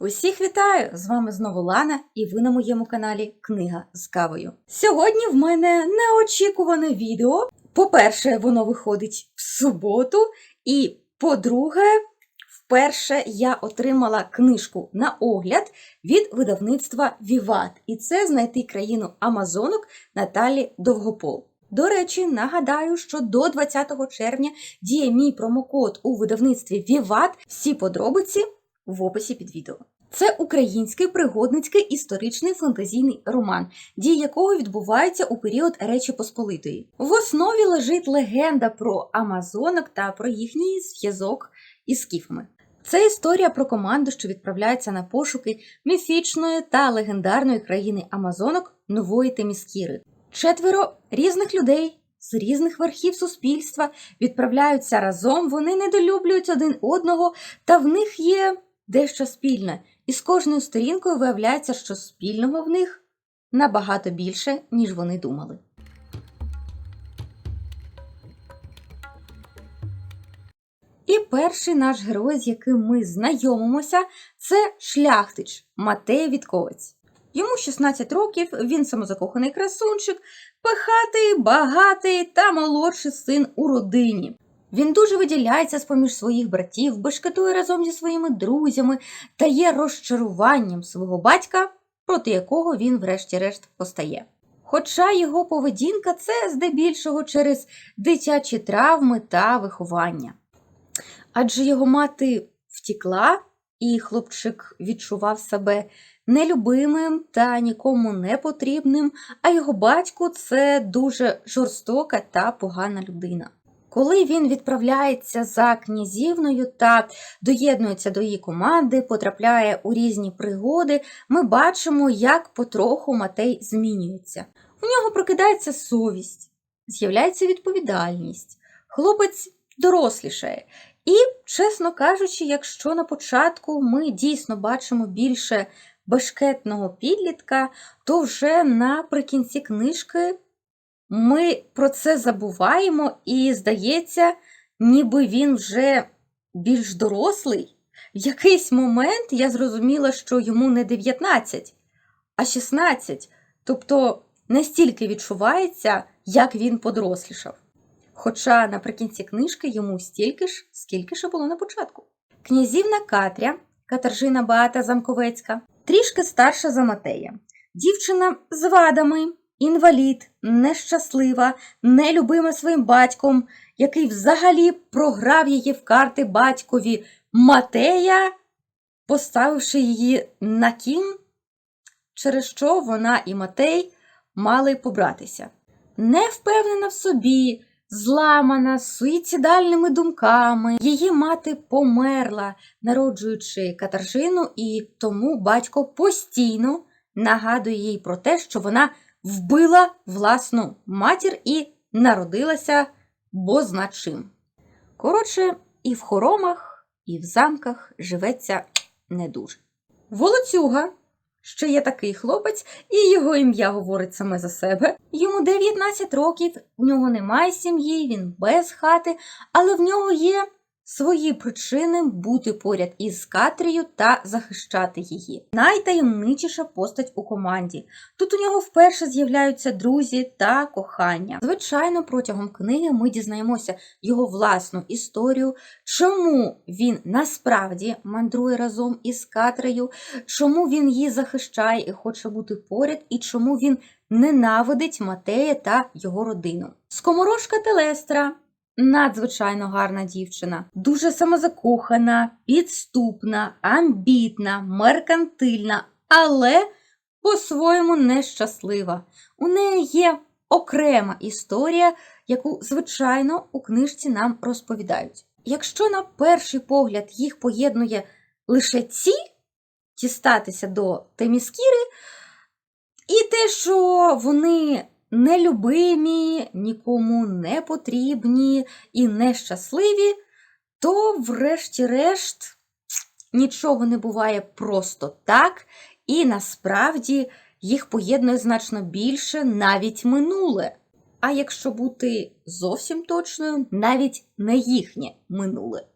Усіх вітаю! З вами знову Лана, і ви на моєму каналі Книга з кавою. Сьогодні в мене неочікуване відео. По-перше, воно виходить в суботу, і по-друге, вперше я отримала книжку на огляд від видавництва Віват. І це знайти країну Амазонок Наталі Довгопол. До речі, нагадаю, що до 20 червня діє мій промокод у видавництві Віват. Всі подробиці в описі під відео. Це український пригодницький історичний фантазійний роман, дія якого відбувається у період Речі Посполитої. В основі лежить легенда про Амазонок та про їхній зв'язок із скіфами. Це історія про команду, що відправляється на пошуки міфічної та легендарної країни Амазонок нової Теміскіри. Четверо різних людей з різних верхів суспільства відправляються разом, вони недолюблюють один одного, та в них є дещо спільне. І з кожною сторінкою виявляється, що спільного в них набагато більше, ніж вони думали. І перший наш герой, з яким ми знайомимося, це шляхтич Матей Вітковець. Йому 16 років, він самозакоханий красунчик, пихатий, багатий та молодший син у родині. Він дуже виділяється з поміж своїх братів, бешкетує разом зі своїми друзями та є розчаруванням свого батька, проти якого він, врешті-решт, постає. Хоча його поведінка це здебільшого через дитячі травми та виховання. Адже його мати втікла, і хлопчик відчував себе нелюбимим та нікому не потрібним, а його батько це дуже жорстока та погана людина. Коли він відправляється за князівною та доєднується до її команди, потрапляє у різні пригоди, ми бачимо, як потроху Матей змінюється. У нього прокидається совість, з'являється відповідальність, хлопець дорослішає. І, чесно кажучи, якщо на початку ми дійсно бачимо більше бешкетного підлітка, то вже наприкінці книжки ми про це забуваємо, і здається, ніби він вже більш дорослий. В якийсь момент я зрозуміла, що йому не 19, а 16. Тобто настільки відчувається, як він подорослішав. Хоча наприкінці книжки йому стільки ж, скільки ж було на початку. Князівна Катря, Катержина Беата Замковецька, трішки старша за Матея. Дівчина з вадами, інвалід, нещаслива, нелюбима своїм батьком, який взагалі програв її в карти батькові Матея, поставивши її на кін, через що вона і Матей мали побратися. Не впевнена в собі, зламана суїцидальними думками. Її мати померла, народжуючи Катаржину, і тому батько постійно нагадує їй про те, що вона вбила власну матір і народилася бозначим. Коротше, і в хоромах, і в замках живеться не дуже. Волоцюга ще є такий хлопець, і його ім'я говорить саме за себе. Йому 19 років, в нього немає сім'ї, він без хати, але в нього є свої причини бути поряд із Катрією та захищати її. Найтаємничіша постать у команді. Тут у нього вперше з'являються друзі та кохання. Звичайно, протягом книги ми дізнаємося його власну історію, чому він насправді мандрує разом із Катрею, чому він її захищає і хоче бути поряд, і чому він ненавидить Матея та його родину. Скоморошка Телестра. Надзвичайно гарна дівчина, дуже самозакохана, підступна, амбітна, меркантильна, але по-своєму нещаслива. У неї є окрема історія, яку, звичайно, у книжці нам розповідають. Якщо на перший погляд їх поєднує лише ці дістатися до Теміскіри, і те, що вони нелюбимі, нікому не потрібні і нещасливі, то, врешті-решт, нічого не буває просто так, і насправді їх поєднує значно більше навіть минуле. А якщо бути зовсім точною, навіть не їхнє минуле.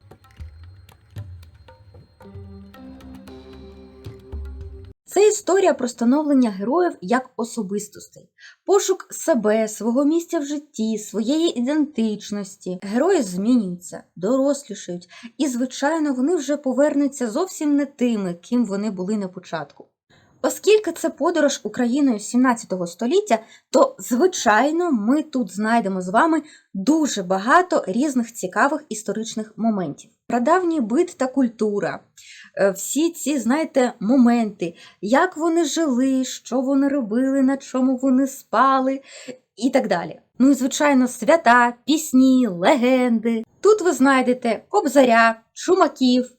Це історія про становлення героїв як особистостей, пошук себе, свого місця в житті, своєї ідентичності. Герої змінюються, дорослішають, і, звичайно, вони вже повернуться зовсім не тими, ким вони були на початку. Оскільки це подорож Україною 17 століття, то, звичайно, ми тут знайдемо з вами дуже багато різних цікавих історичних моментів. Прадавній бит та культура, е, всі ці, знаєте, моменти, як вони жили, що вони робили, на чому вони спали і так далі. Ну і, звичайно, свята, пісні, легенди. Тут ви знайдете кобзаря, шумаків,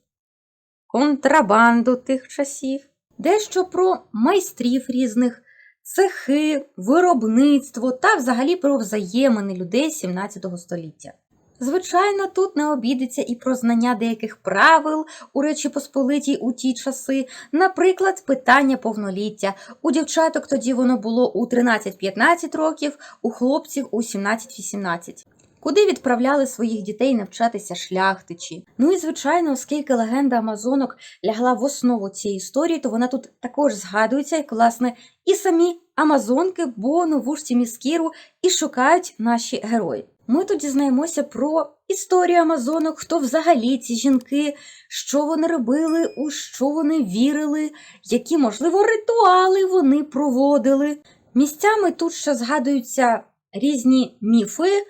контрабанду тих часів, дещо про майстрів різних, цехи, виробництво та взагалі про взаємини людей 17 століття. Звичайно, тут не обійдеться і про знання деяких правил у Речі Посполитій у ті часи, наприклад, питання повноліття. У дівчаток тоді воно було у 13-15 років, у хлопців у 17-18. Куди відправляли своїх дітей навчатися шляхтичі? Ну і звичайно, оскільки легенда Амазонок лягла в основу цієї історії, то вона тут також згадується, як власне і самі Амазонки, бо нову ж міскіру і шукають наші герої. Ми тут дізнаємося про історію Амазонок, хто взагалі ці жінки, що вони робили, у що вони вірили, які, можливо, ритуали вони проводили. Місцями тут ще згадуються різні міфи,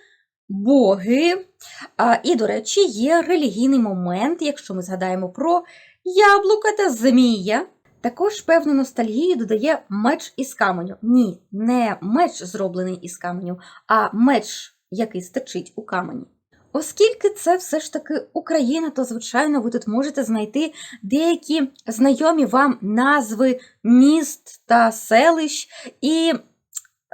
боги. І, до речі, є релігійний момент, якщо ми згадаємо про яблука та змія. Також певну ностальгію додає меч із каменю. Ні, не меч зроблений із каменю, а меч, який стичить у камені. Оскільки це все ж таки Україна, то, звичайно, ви тут можете знайти деякі знайомі вам назви міст та селищ. І,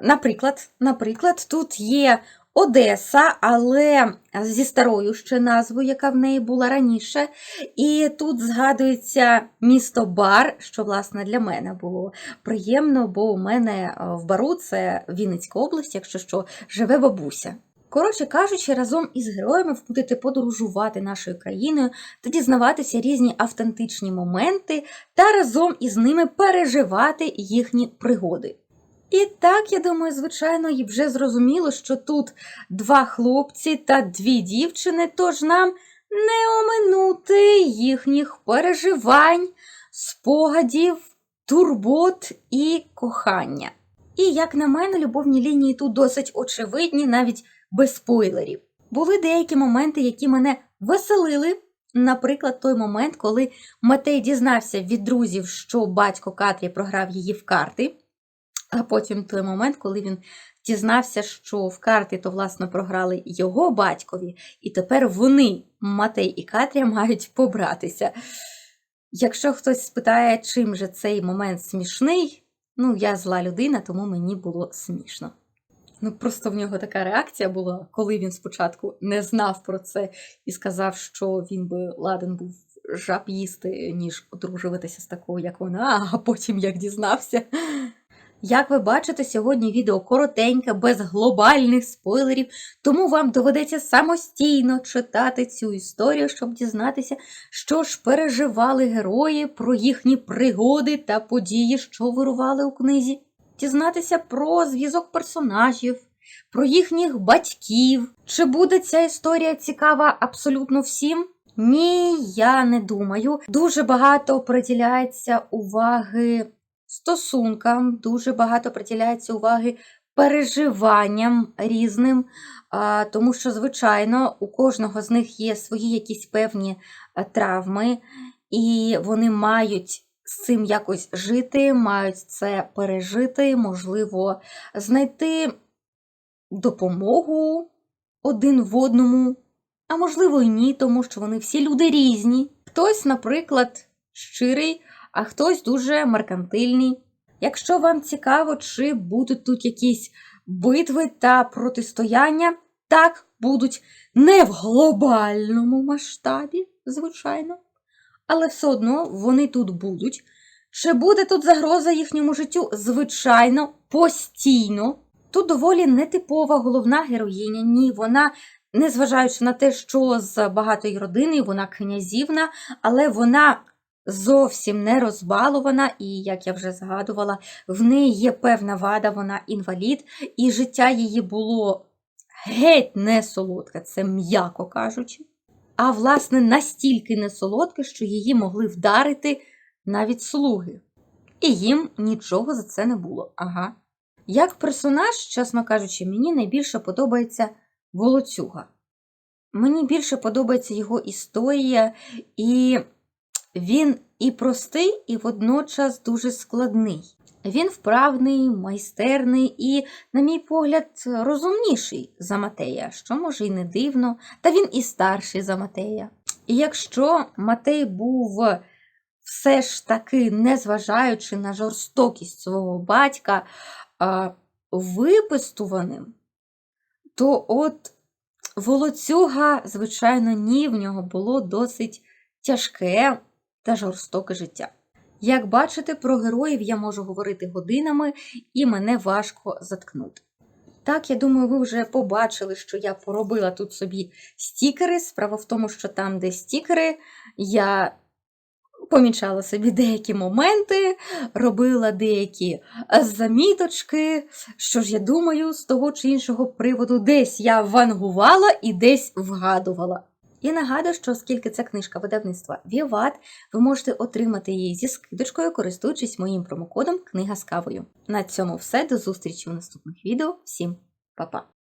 наприклад, наприклад, тут є Одеса, але зі старою ще назвою, яка в неї була раніше. І тут згадується місто Бар, що, власне, для мене було приємно, бо у мене е, в Бару, це Вінницька область, якщо що, живе бабуся. Коротше кажучи, разом із героями ви будете подорожувати нашою країною та дізнаватися різні автентичні моменти та разом із ними переживати їхні пригоди. І так, я думаю, звичайно, і вже зрозуміло, що тут два хлопці та дві дівчини, тож нам не оминути їхніх переживань, спогадів, турбот і кохання. І, як на мене, любовні лінії тут досить очевидні, навіть без спойлерів. Були деякі моменти, які мене веселили. Наприклад, той момент, коли Матей дізнався від друзів, що батько Катрі програв її в карти. А потім той момент, коли він дізнався, що в карти то, власне, програли його батькові, і тепер вони, Матей і Катря, мають побратися. Якщо хтось спитає, чим же цей момент смішний, ну, я зла людина, тому мені було смішно. Ну, просто в нього така реакція була, коли він спочатку не знав про це і сказав, що він би ладен був жаб їсти, ніж одружуватися з такою, як вона, а потім як дізнався. Як ви бачите, сьогодні відео коротеньке, без глобальних спойлерів, тому вам доведеться самостійно читати цю історію, щоб дізнатися, що ж переживали герої про їхні пригоди та події, що вирували у книзі, дізнатися про зв'язок персонажів, про їхніх батьків. Чи буде ця історія цікава абсолютно всім? Ні, я не думаю. Дуже багато приділяється уваги стосункам, дуже багато приділяється уваги переживанням різним, тому що, звичайно, у кожного з них є свої якісь певні травми, і вони мають з цим якось жити, мають це пережити, можливо, знайти допомогу один в одному, а можливо, і ні, тому що вони всі люди різні. Хтось, наприклад, щирий а хтось дуже меркантильний. Якщо вам цікаво, чи будуть тут якісь битви та протистояння, так, будуть не в глобальному масштабі, звичайно, але все одно вони тут будуть. Чи буде тут загроза їхньому життю? Звичайно, постійно. Тут доволі нетипова головна героїня, ні, вона, незважаючи на те, що з багатої родини, вона князівна, але вона зовсім не розбалована, і, як я вже згадувала, в неї є певна вада, вона інвалід, і життя її було геть не солодке, це м'яко кажучи. А власне настільки не солодке, що її могли вдарити навіть слуги. І їм нічого за це не було. Ага. Як персонаж, чесно кажучи, мені найбільше подобається Волоцюга. Мені більше подобається його історія, і він і простий, і водночас дуже складний. Він вправний, майстерний і, на мій погляд, розумніший за Матея, що може й не дивно, та він і старший за Матея. І якщо Матей був все ж таки, незважаючи на жорстокість свого батька, випистуваним, то от волоцюга, звичайно, ні, в нього було досить тяжке та жорстоке життя. Як бачите, про героїв я можу говорити годинами, і мене важко заткнути. Так, я думаю, ви вже побачили, що я поробила тут собі стікери. Справа в тому, що там, де стікери, я помічала собі деякі моменти, робила деякі заміточки. Що ж я думаю, з того чи іншого приводу десь я вангувала і десь вгадувала. І нагадую, що оскільки це книжка видавництва Віват, ви можете отримати її зі скидочкою, користуючись моїм промокодом Книга з кавою. На цьому все. До зустрічі у наступних відео. Всім па-па!